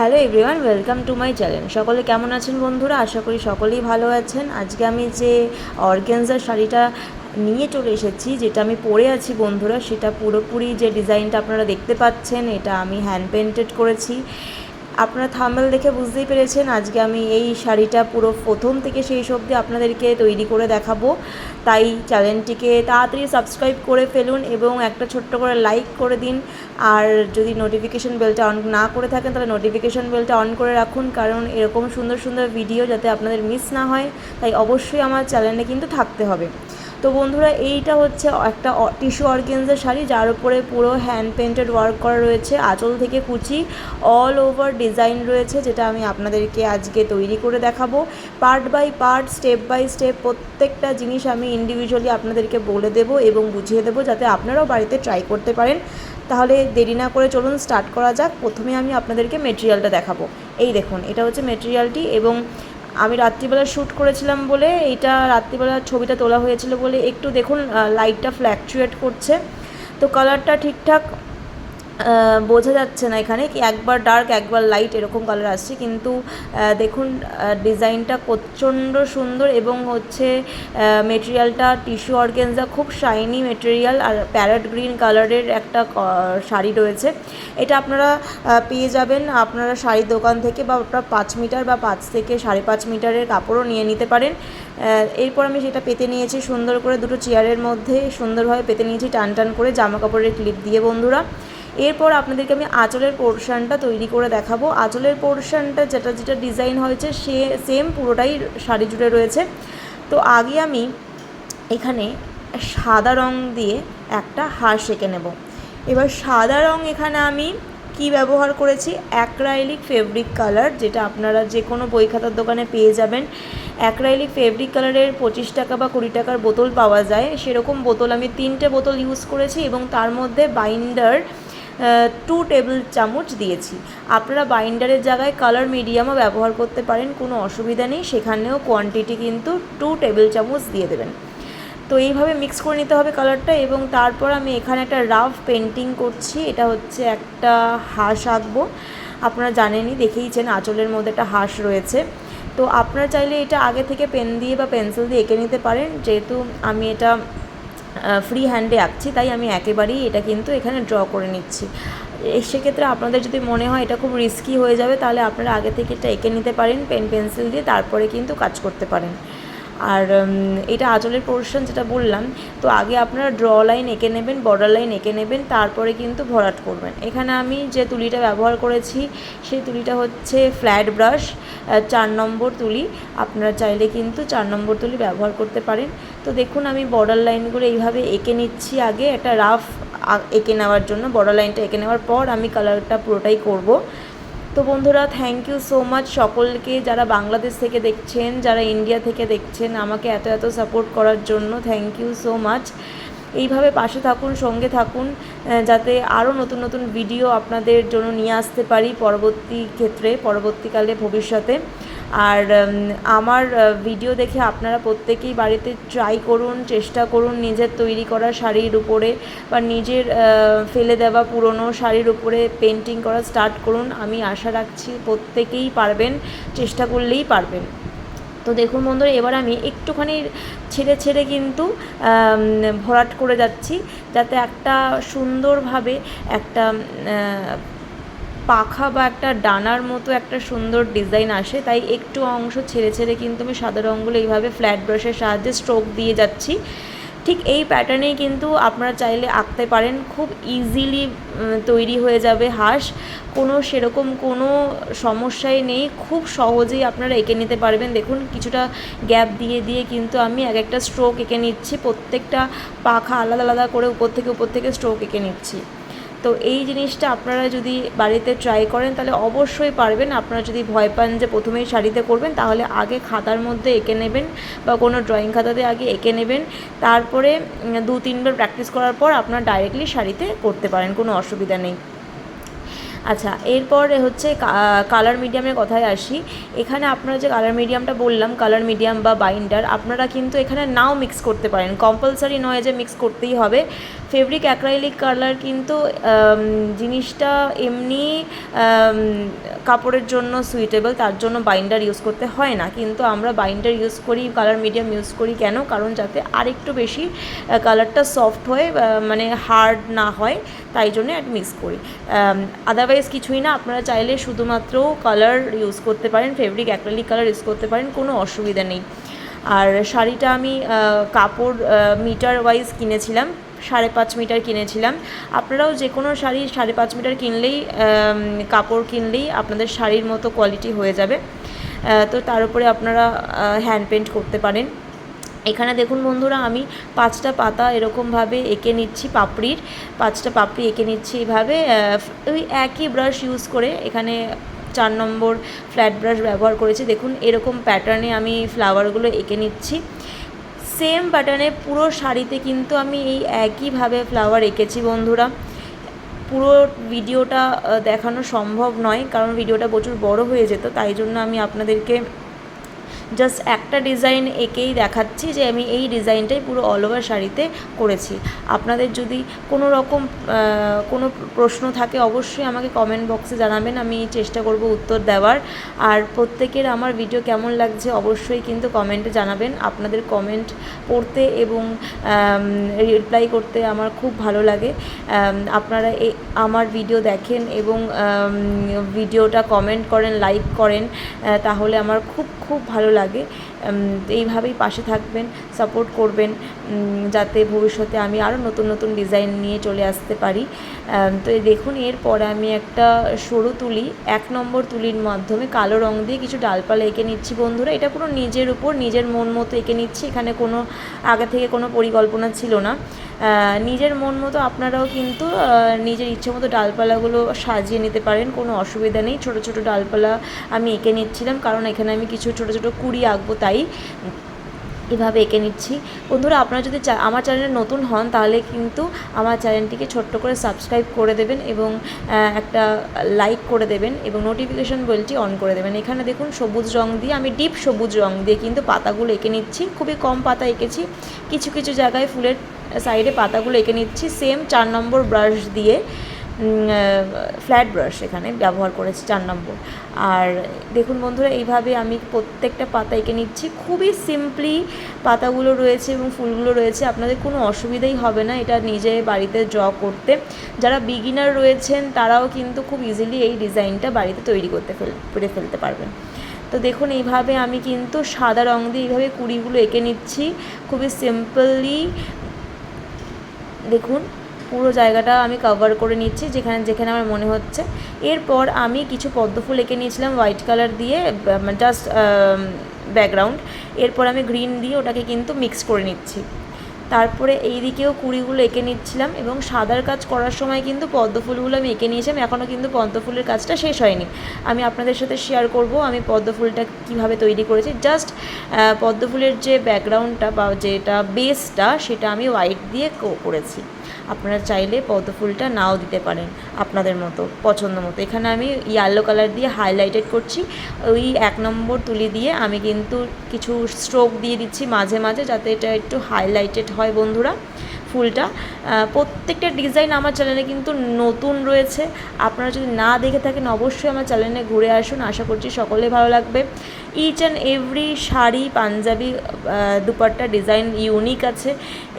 Hello everyone welcome to my channel সকলে কেমন আছেন বন্ধুরা? আশা করি সকলেই ভালো আছেন। আজকে আমি যে অর্গেনজার শাড়িটা নিয়ে চলে এসেছি, যেটা আমি পরে আছি বন্ধুরা, সেটা পুরোপুরি যে ডিজাইনটা আপনারা দেখতে পাচ্ছেন, এটা আমি হ্যান্ড পেন্টেড করেছি। আপনারা থাম্বেল দেখে বুঝতেই পেরেছেন, আজকে আমি এই শাড়িটা পুরো প্রথম থেকে সেই অবধি আপনাদেরকে তৈরি করে দেখাবো। তাই চ্যানেলটিকে তাড়াতাড়ি সাবস্ক্রাইব করে ফেলুন এবং একটা ছোট্ট করে লাইক করে দিন। আর যদি নোটিফিকেশন বেলটা অন না করে থাকেন, তাহলে নোটিফিকেশন বেলটা অন করে রাখুন, কারণ এরকম সুন্দর সুন্দর ভিডিও যাতে আপনাদের মিস না হয়। তাই অবশ্যই আমার চ্যানেলে কিন্তু থাকতে হবে। তো বন্ধুরা, এইটা হচ্ছে একটা টিস্যু অর্গেনজার শাড়ি, যার উপরে পুরো হ্যান্ড পেন্টেড ওয়ার্ক করা রয়েছে। আঁচল থেকে কুচি অল ওভার ডিজাইন রয়েছে, যেটা আমি আপনাদেরকে আজকে তৈরি করে দেখাবো। Part by part step by step প্রত্যেকটা জিনিস আমি ইন্ডিভিজুয়ালি আপনাদেরকে বলে দেবো এবং বুঝিয়ে দেবো, যাতে আপনারাও বাড়িতে ট্রাই করতে পারেন। তাহলে দেরি না করে চলুন স্টার্ট করা যাক। প্রথমে আমি আপনাদেরকে মেটেরিয়ালটা দেখাবো। এই দেখুন, এটা হচ্ছে মেটেরিয়ালটি এবং আমি রাত্রিবেলা শ্যুট করেছিলাম বলে এটা রাত্রিবেলা ছবিটা তোলা হয়েছিল বলে একটু দেখুন লাইটটা ফ্ল্যাকচুয়েট করছে। তো কালারটা ঠিকঠাক বোঝা যাচ্ছে না এখানে কি একবার ডার্ক একবার লাইট এরকম কালার আসছে। কিন্তু দেখুন ডিজাইনটা প্রচণ্ড সুন্দর এবং হচ্ছে মেটেরিয়ালটা টিস্যু অর্গেনজা খুব শাইনি মেটেরিয়াল আর প্যারট গ্রিন কালারের একটা শাড়ি রয়েছে। এটা আপনারা পেয়ে যাবেন। আপনারা শাড়ির দোকান থেকে বা আপনারা পাঁচ মিটার বা পাঁচ থেকে সাড়ে পাঁচ মিটারের কাপড়ও নিয়ে নিতে পারেন। এরপর আমি সেটা পেতে নিয়েছি সুন্দর করে দুটো চেয়ারের মধ্যে। সুন্দরভাবে পেতে নিয়েছি টান টান করে জামা কাপড়ের ক্লিপ দিয়ে বন্ধুরা। এরপর আপনাদেরকে আমি আঁচলের পোর্শনটা তৈরি করে দেখাবো। আঁচলের পোর্শনটা যেটা যেটা ডিজাইন হয়েছে, সে সেম পুরোটাই শাড়ি জুড়ে রয়েছে। তো আগে আমি এখানে সাদা রং দিয়ে একটা হার এঁকে নেব। এবার সাদা রং এখানে আমি কি ব্যবহার করেছি? অ্যাক্রাইলিক ফেব্রিক কালার যেটা আপনারা যে কোনো বই খাতার দোকানে পেয়ে যাবেন। অ্যাক্রাইলিক ফেব্রিক কালারের পঁচিশ টাকা বা কুড়ি টাকার বোতল পাওয়া যায়। সেরকম বোতল আমি তিনটে বোতল ইউজ করেছি এবং তার মধ্যে বাইন্ডার টু টেবিল চামচ দিয়েছি। আপনারা বাইন্ডারের জায়গায় কালার মিডিয়ামও ব্যবহার করতে পারেন, কোনো অসুবিধা নেই। সেখানেও কোয়ান্টিটি কিন্তু টু টেবিল চামচ দিয়ে দেবেন। তো এইভাবে মিক্স করে নিতে হবে কালারটা এবং তারপর আমি এখানে একটা রাফ পেন্টিং করছি। এটা হচ্ছে একটা হাঁস আঁকবো। আপনারা জানেনই দেখেইছেন আঁচলের মধ্যে একটা হাঁস রয়েছে। তো আপনারা চাইলে এটা আগে থেকে পেন দিয়ে বা পেন্সিল দিয়ে এঁকে নিতে পারেন। যেহেতু আমি এটা ফ্রি হ্যান্ডে আঁকছি, তাই আমি একেবারেই এটা কিন্তু এখানে ড্র করে নিচ্ছি। সেক্ষেত্রে আপনাদের যদি মনে হয় এটা খুব রিস্কি হয়ে যাবে, তাহলে আপনারা আগে থেকে এটা এঁকে নিতে পারেন পেন পেন্সিল দিয়ে, তারপরে কিন্তু কাজ করতে পারেন। আর এটা আঁচলের পোর্শন যেটা বললাম, তো আগে আপনারা ড্র লাইন এঁকে নেবেন বর্ডার লাইন এঁকে নেবেন, তারপরে কিন্তু ভরাট করবেন। এখানে আমি যে তুলিটা ব্যবহার করেছি, সেই তুলিটা হচ্ছে ফ্ল্যাট ব্রাশ চার নম্বর তুলি। আপনারা চাইলে কিন্তু চার নম্বর তুলি ব্যবহার করতে পারেন। তো দেখুন, আমি বর্ডার লাইনগুলো এইভাবে এঁকে নিচ্ছি আগে। একটা রাফ এঁকে নেওয়ার জন্য বর্ডার লাইনটা এঁকে নেওয়ার পর আমি কালারটা পুরোটাই করব। তো বন্ধুরা থ্যাংক ইউ সো মাচ সকলকে যারা বাংলাদেশ থেকে দেখছেন, যারা ইন্ডিয়া থেকে দেখছেন, আমাকে এত এত সাপোর্ট করার জন্য থ্যাংক ইউ সো মাচ এইভাবে পাশে থাকুন, সঙ্গে থাকুন যাতে আরও নতুন নতুন ভিডিও আপনাদের জন্য নিয়ে আসতে পারি পরবর্তী ক্ষেত্রে, পরবর্তীকালে, ভবিষ্যতে। আর আমার ভিডিও দেখে আপনারা প্রত্যেকেই বাড়িতে ট্রাই করুন, চেষ্টা করুন নিজের তৈরি করা শাড়ির উপরে বা নিজের ফেলে দেওয়া পুরনো শাড়ির উপরে পেন্টিং করা স্টার্ট করুন। আমি আশা রাখছি প্রত্যেকেই পারবেন, চেষ্টা করলেই পারবেন। তো দেখুন বন্ধুরা, এবার আমি একটুখানি ছেড়ে ছেড়ে কিন্তু ভরাট করে যাচ্ছি, যাতে একটা সুন্দরভাবে একটা পাখা বা একটা ডানার মতো একটা সুন্দর ডিজাইন আসে, তাই একটু অংশ ছেড়ে ছেড়ে কিন্তু আমি সাদা রঙগুলো এইভাবে ফ্ল্যাট ব্রাশের সাহায্যে স্ট্রোক দিয়ে যাচ্ছি। ঠিক এই প্যাটার্নেই কিন্তু আপনারা চাইলে আঁকতে পারেন, খুব ইজিলি তৈরি হয়ে যাবে হাঁস। কোনো সেরকম কোনো সমস্যাই নেই, খুব সহজেই আপনারা এঁকে নিতে পারবেন। দেখুন, কিছুটা গ্যাপ দিয়ে দিয়ে কিন্তু আমি এক একটা স্ট্রোক এঁকে নিচ্ছি, প্রত্যেকটা পাখা আলাদা আলাদা করে উপর থেকে উপর থেকে স্ট্রোক এঁকে নিচ্ছি। তো এই জিনিসটা আপনারা যদি বাড়িতে ট্রাই করেন, তাহলে অবশ্যই পারবেন। আপনারা যদি ভয় পান যে প্রথমেই শাড়িতে করবেন, তাহলে আগে খাতার মধ্যে এঁকে নেবেন বা কোনো ড্রয়িং খাতাতে আগে এঁকে নেবেন। তারপরে দু, তিনবার প্র্যাকটিস করার পর আপনারা ডাইরেক্টলি শাড়িতে করতে পারেন, কোনো অসুবিধা নেই। আচ্ছা এরপর হচ্ছে কালার মিডিয়ামের কথায় আসি। এখানে আপনারা যে কালার মিডিয়ামটা বললাম কালার মিডিয়াম বা বাইন্ডার আপনারা কিন্তু এখানে নাও মিক্স করতে পারেন। কম্পালসারি নয় যে মিক্স করতেই হবে। ফেব্রিক অ্যাক্রাইলিক কালার কিন্তু জিনিসটা এমনি কাপড়ের জন্য সুইটেবল তার জন্য বাইন্ডার ইউজ করতে হয় না। কিন্তু আমরা বাইন্ডার ইউজ করি কালার মিডিয়াম ইউজ করি কেন? কারণ যাতে আরেকটু বেশি কালারটা সফট হয়ে মানে হার্ড না হয়, তাই জন্য একটা মিক্স করি। আদারওয়াইজ কিছুই না, আপনারা চাইলে শুধুমাত্র কালার ইউজ করতে পারেন ফেব্রিক অ্যাক্রেলিক কালার ইউজ করতে পারেন, কোনো অসুবিধা নেই। আর শাড়িটা আমি কাপড় মিটার ওয়াইজ কিনেছিলাম। সাড়ে পাঁচ মিটার কিনেছিলাম। আপনারাও যে কোনো শাড়ি সাড়ে পাঁচ মিটার কিনলেই কাপড় কিনলেই আপনাদের শাড়ির মতো কোয়ালিটি হয়ে যাবে। তো তার উপরে আপনারা হ্যান্ড পেন্ট করতে পারেন। এখানে দেখুন বন্ধুরা, আমি পাঁচটা পাতা এরকমভাবে এঁকে নিচ্ছি পাপড়ির। পাঁচটা পাপড়ি এঁকে নিচ্ছি এইভাবে ওই একই ব্রাশ ইউজ করে এখানে চার নম্বর ফ্ল্যাট ব্রাশ ব্যবহার করেছি। দেখুন, এরকম প্যাটার্নে আমি ফ্লাওয়ারগুলো এঁকে নিচ্ছি। সেম প্যাটার্নে পুরো শাড়িতে কিন্তু আমি এই একইভাবে ফ্লাওয়ার এঁকেছি বন্ধুরা। পুরো ভিডিওটা দেখানো সম্ভব নয়, কারণ ভিডিওটা প্রচুর বড় হয়ে যেত, তাই জন্য আমি আপনাদেরকে জাস্ট একটা ডিজাইন এঁকেই দেখাচ্ছি যে আমি এই ডিজাইনটাই পুরো অল ওভার শাড়িতে করেছি। আপনাদের যদি কোনো রকম কোনো প্রশ্ন থাকে, অবশ্যই আমাকে কমেন্ট বক্সে জানাবেন, আমি চেষ্টা করব উত্তর দেওয়ার। আর প্রত্যেকের আমার ভিডিও কেমন লাগছে, অবশ্যই কিন্তু কমেন্টে জানাবেন। আপনাদের কমেন্ট পড়তে এবং রিপ্লাই করতে আমার খুব ভালো লাগে। আপনারা আমার ভিডিও দেখেন এবং ভিডিওটা কমেন্ট করেন লাইক করেন তাহলে আমার খুব খুব ভালো লাগে উম, এইভাবেই পাশে থাকবেন সাপোর্ট করবেন যাতে ভবিষ্যতে আমি আরও নতুন নতুন ডিজাইন নিয়ে চলে আসতে পারি। তো দেখুন এরপরে আমি একটা সরু তুলি এক নম্বর তুলির মাধ্যমে কালো রং দিয়ে কিছু ডালপালা এঁকে নিচ্ছি বন্ধুরা। এটা পুরো নিজের উপর নিজের মন মতো এঁকে নিচ্ছি এখানে কোনো আগে থেকে কোনো পরিকল্পনা ছিল না। নিজের মন মতো আপনারাও কিন্তু নিজের ইচ্ছে মতো ডালপালাগুলো সাজিয়ে নিতে পারেন, কোনো অসুবিধা নেই। ছোটো ছোটো ডালপালা আমি এঁকে নিচ্ছিলাম, কারণ এখানে আমি কিছু ছোটো ছোটো কুড়ি আঁকবো তাই। এভাবে এঁকে নিচ্ছি। বন্ধুরা, আপনারা যদি আমার চ্যানেলে নতুন হন, তাহলে কিন্তু আমার চ্যানেলটিকে ছোট্ট করে সাবস্ক্রাইব করে দেবেন এবং একটা লাইক করে দেবেন এবং নোটিফিকেশন বেলটি অন করে দেবেন। এখানে দেখুন, সবুজ রং দিয়ে, আমি ডিপ সবুজ রং দিয়ে কিন্তু পাতাগুলো এঁকে নিচ্ছি। খুবই কম পাতা এঁকেছি। কিছু কিছু জায়গায় ফুলের সাইডে পাতাগুলো এঁকে নিচ্ছি। সেম চার নম্বর ব্রাশ দিয়ে। ফ্ল্যাট ব্রাশ এখানে ব্যবহার করেছি চার নম্বর। আর দেখুন বন্ধুরা, এইভাবে আমি প্রত্যেকটা পাতা এঁকে নিচ্ছি। খুবই সিম্পলি পাতাগুলো রয়েছে এবং ফুলগুলো রয়েছে। আপনাদের কোনো অসুবিধাই হবে না, এটা নিজে বাড়িতে ড্র করতে। যারা বিগিনার রয়েছেন, তারাও কিন্তু খুব ইজিলি এই ডিজাইনটা বাড়িতে তৈরি করতে ফেল, করে ফেলতে পারবেন। তো দেখুন, এইভাবে আমি কিন্তু সাদা রং দিয়ে এইভাবে কুড়িগুলো এঁকে নিচ্ছি। খুবই সিম্পলি দেখুন পুরো জায়গাটা আমি কভার করে নিচ্ছি, যেখানে যেখানে আমার মনে হচ্ছে। এরপর আমি কিছু পদ্মফুল এঁকে নিয়েছিলাম হোয়াইট কালার দিয়ে জাস্ট ব্যাকগ্রাউন্ড এরপর আমি গ্রিন দিয়ে ওটাকে কিন্তু মিক্স করে নিচ্ছি। তারপরে এই দিকেও কুড়িগুলো এঁকে নিচ্ছিলাম এবং সাদার কাজ করার সময় কিন্তু পদ্ম ফুলগুলো আমি এঁকে নিয়েছিলাম এখনও কিন্তু পদ্ম ফুলের কাজটা শেষ হয়নি। আমি আপনাদের সাথে শেয়ার করব আমি পদ্ম ফুলটা কীভাবে তৈরি করেছি। জাস্ট পদ্ম ফুলের যে ব্যাকগ্রাউন্ডটা বা যেটা বেসটা সেটা আমি হোয়াইট দিয়ে করেছি। আপনারা চাইলে পদ্ম ফুলটা নাও দিতে পারেন আপনাদের মতো, পছন্দ মতো। এখানে আমি ইয়েলো কালার দিয়ে হাইলাইটেড করছি। ওই এক নম্বর তুলি দিয়ে আমি কিন্তু কিছু স্ট্রোক দিয়ে দিচ্ছি মাঝে মাঝে যাতে এটা একটু হাইলাইটেড হয় বন্ধুরা, ফুলটা। প্রত্যেকটা ডিজাইন আমার চ্যানেলে কিন্তু নতুন রয়েছে। আপনারা যদি না দেখে থাকেন, অবশ্যই আমার চ্যানেলে ঘুরে আসুন। আশা করছি সকলে ভালো লাগবে। Each and every sari, panjabi dupatta design unique আছে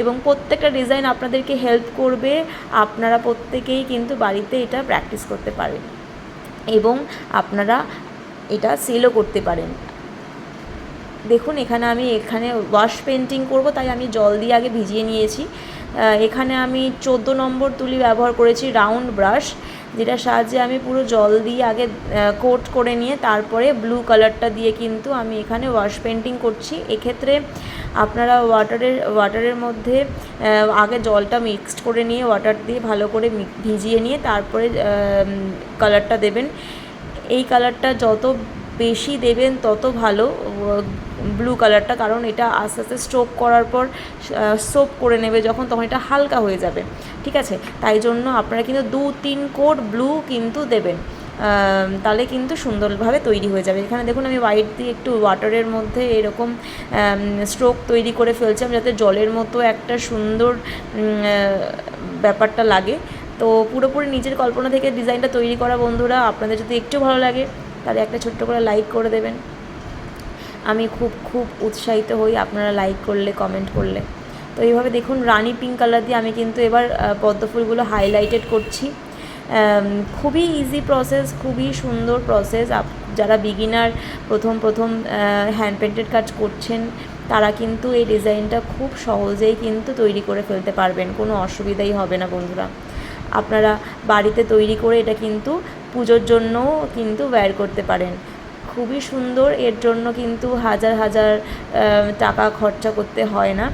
এবং প্রত্যেকটা ডিজাইন আপনাদেরকে হেল্প করবে। আপনারা প্রত্যেকেই কিন্তু বাড়িতে এটা প্র্যাকটিস করতে পারেন এবং আপনারা এটা সেলও করতে পারেন। দেখুন, এখানে আমি এখানে ওয়াশ পেন্টিং করব, তাই আমি জল দিয়ে আগে ভিজিয়ে নিয়েছি। এখানে আমি চোদ্দ নম্বর তুলি ব্যবহার করেছি রাউন্ড ব্রাশ যেটা সাহায্যে আমি পুরো জল দিয়ে আগে কোট করে নিয়ে তারপরে ব্লু কালারটা দিয়ে কিন্তু আমি এখানে ওয়াশ পেন্টিং করছি। এক্ষেত্রে আপনারা ওয়াটারের ওয়াটারের মধ্যে আগে জলটা মিক্সড করে নিয়ে ওয়াটার দিয়ে ভালো করে ভিজিয়ে নিয়ে তারপরে কালারটা দেবেন। এই কালারটা যত বেশি দেবেন, তত ভালো ব্লু কালারটা কারণ এটা আস্তে আস্তে স্ট্রোক করার পর সোপ করে নেবে যখন, তখন এটা হালকা হয়ে যাবে। ঠিক আছে? তাই জন্য আপনারা কিন্তু দু তিন কোট ব্লু কিন্তু দেবেন। তাহলে কিন্তু সুন্দরভাবে তৈরি হয়ে যাবে। এখানে দেখুন, আমি হোয়াইট দিয়ে একটু ওয়াটারের মধ্যে এরকম স্ট্রোক তৈরি করে ফেলছিলাম, যাতে জলের মতো একটা সুন্দর ব্যাপারটা লাগে। তো পুরোপুরি নিজের কল্পনা থেকে ডিজাইনটা তৈরি করা বন্ধুরা, আপনাদের যদি একটু ভালো লাগে, তাহলে একটা ছোট্ট করে লাইক করে দেবেন। আমি খুব খুব উৎসাহিত হই আপনারা লাইক করলে কমেন্ট করলে। তো এইভাবে দেখুন রানি পিঙ্ক কালার দিয়ে আমি কিন্তু এবার আহ, পদ্ম ফুলগুলো হাইলাইটেড করছি। খুবই ইজি প্রসেস খুবই সুন্দর প্রসেস যারা বিগিনার প্রথম প্রথম হ্যান্ড পেন্টেড কাজ করছেন তারা কিন্তু এই ডিজাইনটা খুব সহজেই কিন্তু তৈরি করে ফেলতে পারবেন কোনো অসুবিধাই হবে না বন্ধুরা। আপনারা বাড়িতে তৈরি করে এটা কিন্তু পুজোর জন্যও কিন্তু ব্যয় করতে পারেন। খুবই সুন্দর। এর জন্য কিন্তু হাজার হাজার টাকা খরচা করতে হয় না।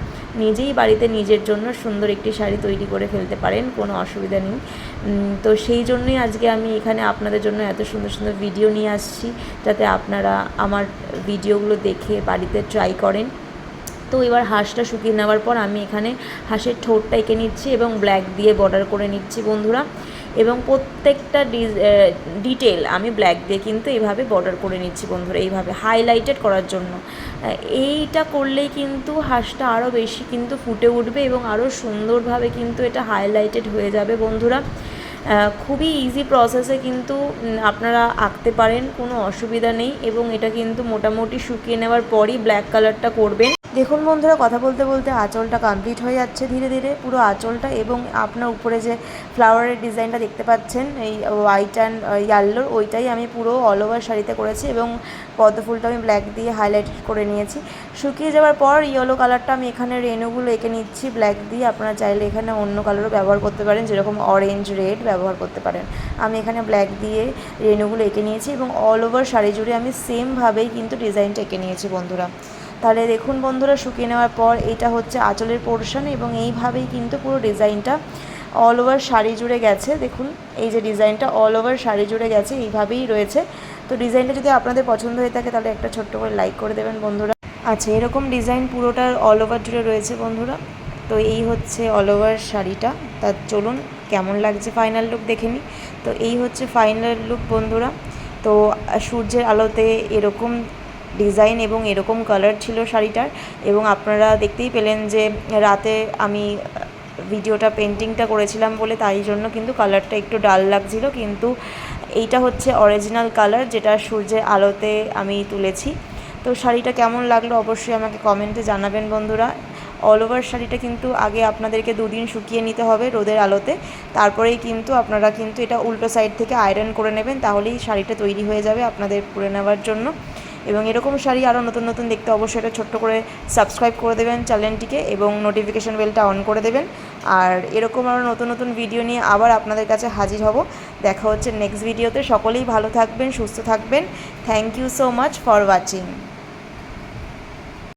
নিজেই বাড়িতে নিজের জন্য সুন্দর একটি শাড়ি তৈরি করে ফেলতে পারেন, কোনো অসুবিধা নেই। তো সেই জন্যই আজকে আমি এখানে আপনাদের জন্য এত সুন্দর সুন্দর ভিডিও নিয়ে আসছি, যাতে আপনারা আমার ভিডিওগুলো দেখে বাড়িতে ট্রাই করেন। তো এবার হাঁসটা শুকিয়ে নেওয়ার পর আমি এখানে হাঁসের ঠোঁটটা এঁকে নিচ্ছি এবং ব্ল্যাক দিয়ে বর্ডার করে নিচ্ছি বন্ধুরা। এবং প্রত্যেকটা ডিটেল আমি ব্ল্যাক দিয়ে কিন্তু এইভাবে বর্ডার করে নিচ্ছি বন্ধুরা, এইভাবে হাইলাইটেড করার জন্য। এইটা করলেই কিন্তু হাঁসটা আরও বেশি কিন্তু ফুটে উঠবে এবং আরও সুন্দরভাবে কিন্তু এটা হাইলাইটেড হয়ে যাবে বন্ধুরা। খুবই ইজি প্রসেসে কিন্তু আপনারা আঁকতে পারেন, কোনো অসুবিধা নেই এবং এটা কিন্তু মোটামুটি শুকিয়ে নেওয়ার পরই ব্ল্যাক কালারটা করবেন। দেখুন বন্ধুরা, কথা বলতে বলতে আঁচলটা কমপ্লিট হয়ে যাচ্ছে ধীরে ধীরে, পুরো আঁচলটা এবং আপনার উপরে যে ফ্লাওয়ারের ডিজাইনটা দেখতে পাচ্ছেন, এই হোয়াইট অ্যান্ড ইয়াল্লোর ওইটাই আমি পুরো অল ওভার শাড়িতে করেছি এবং পদ্ম ফুলটা আমি ব্ল্যাক দিয়ে হাইলাইট করে নিয়েছি। শুকিয়ে যাওয়ার পর ইয়েলো কালারটা আমি এখানে রেনুগুলো এঁকে নিচ্ছি ব্ল্যাক দিয়ে। আপনারা চাইলে এখানে অন্য কালারও ব্যবহার করতে পারেন, যেরকম অরেঞ্জ রেড ব্যবহার করতে পারেন। আমি এখানে ব্ল্যাক দিয়ে রেনুগুলো এঁকে নিয়েছি এবং অল ওভার শাড়ি জুড়ে আমি সেমভাবেই কিন্তু ডিজাইনটা এঁকে নিয়েছি বন্ধুরা। তাহলে দেখুন বন্ধুরা, শুকিয়ে নেওয়ার পর এটা হচ্ছে আঁচলের পোর্শন এবং এইভাবেই কিন্তু পুরো ডিজাইনটা অল ওভার শাড়ি জুড়ে গেছে। দেখুন, এই যে ডিজাইনটা অল ওভার শাড়ি জুড়ে গেছে, এইভাবেই রয়েছে। তো ডিজাইনটা যদি আপনাদের পছন্দ হয়ে থাকে, তাহলে একটা ছোট্ট করে লাইক করে দেবেন বন্ধুরা। আচ্ছা এরকম ডিজাইন পুরোটার অল ওভার জুড়ে রয়েছে বন্ধুরা। তো এই হচ্ছে অল ওভার শাড়িটা। তা চলুন কেমন লাগছে ফাইনাল লুক দেখে নিই। তো এই হচ্ছে ফাইনাল লুক বন্ধুরা। তো সূর্যের আলোতে এরকম ডিজাইন এবং এরকম কালার ছিল শাড়িটার এবং আপনারা দেখতেই পেলেন যে রাতে আমি ভিডিওটা পেন্টিংটা করেছিলাম বলে তাই জন্য কিন্তু কালারটা একটু ডাল লাগছিল। কিন্তু এইটা হচ্ছে অরিজিনাল কালার যেটা সূর্যের আলোতে আমি তুলেছি। তো শাড়িটা কেমন লাগল অবশ্যই আমাকে কমেন্টে জানাবেন বন্ধুরা। অল ওভার শাড়িটা কিন্তু আগে আপনাদেরকে দুদিন শুকিয়ে নিতে হবে রোদের আলোতে। তারপরেই কিন্তু আপনারা কিন্তু এটা উল্টো সাইড থেকে আয়রন করে নেবেন, তাহলেই শাড়িটা তৈরি হয়ে যাবে আপনাদের পরে নেওয়ার জন্য। এবং এরকম শাড়ি আরও নতুন নতুন দেখতে অবশ্যই এটা ছোট্ট করে সাবস্ক্রাইব করে দেবেন চ্যানেলটিকে এবং নোটিফিকেশান বেলটা অন করে দেবেন। আর এরকম আরও নতুন নতুন ভিডিও নিয়ে আবার আপনাদের কাছে হাজির হব। দেখা হচ্ছে নেক্সট ভিডিওতে সকলেই ভালো থাকবেন, সুস্থ থাকবেন। Thank you so much for watching